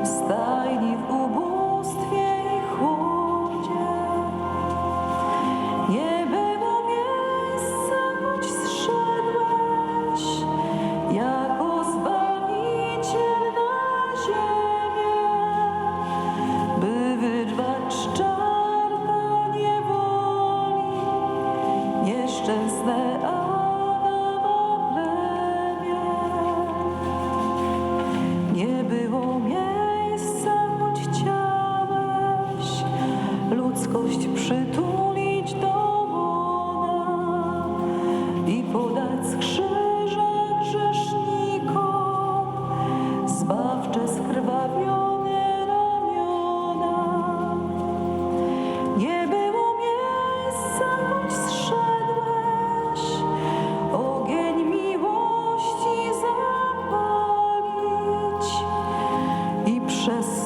It's the przez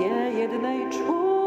nie jednej czuł.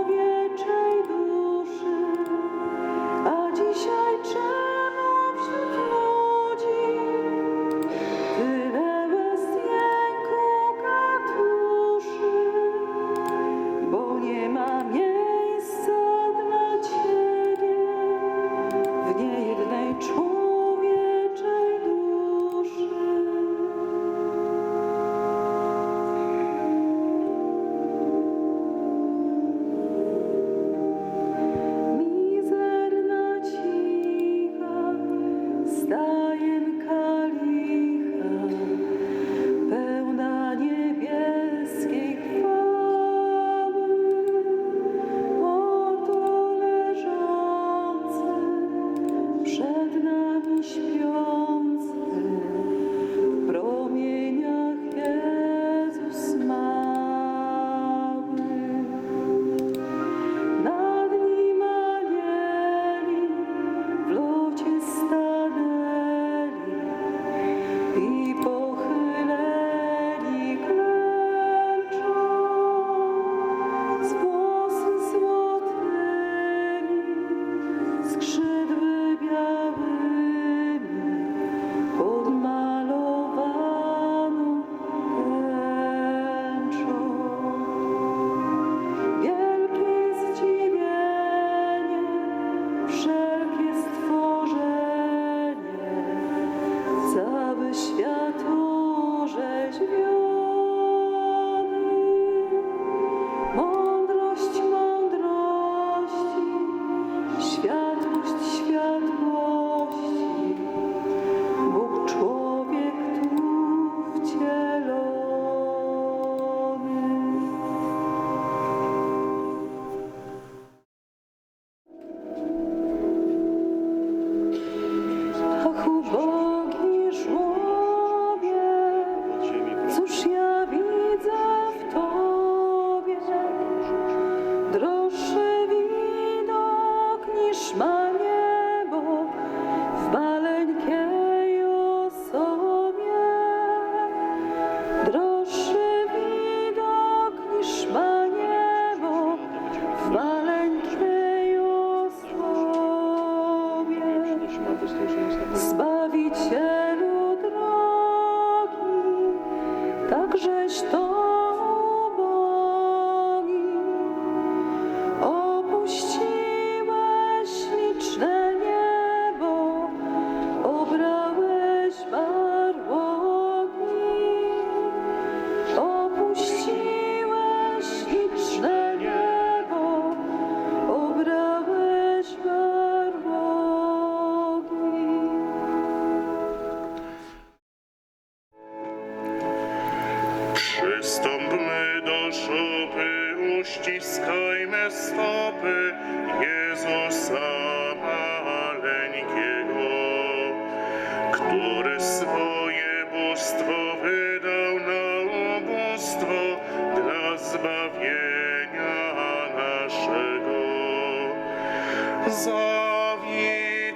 Zawitaj,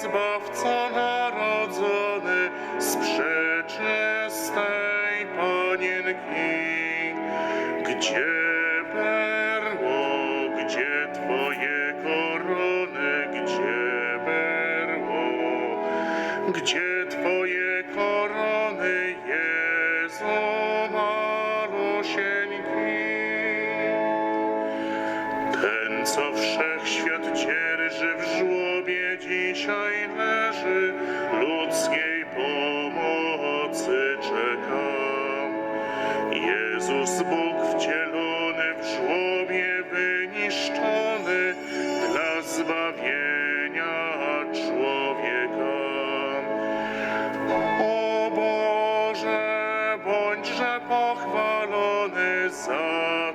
Zbawca narodzony z przeczystej Panienki. Gdzie perło, gdzie Twoje korony, gdzie perło, gdzie Twoje korony, Jezu? Co wszechświat dzierży w żłobie, dzisiaj leży, ludzkiej pomocy czekam. Jezus Bóg wcielony w żłobie wyniszczony dla zbawienia człowieka. O Boże, bądźże pochwalony za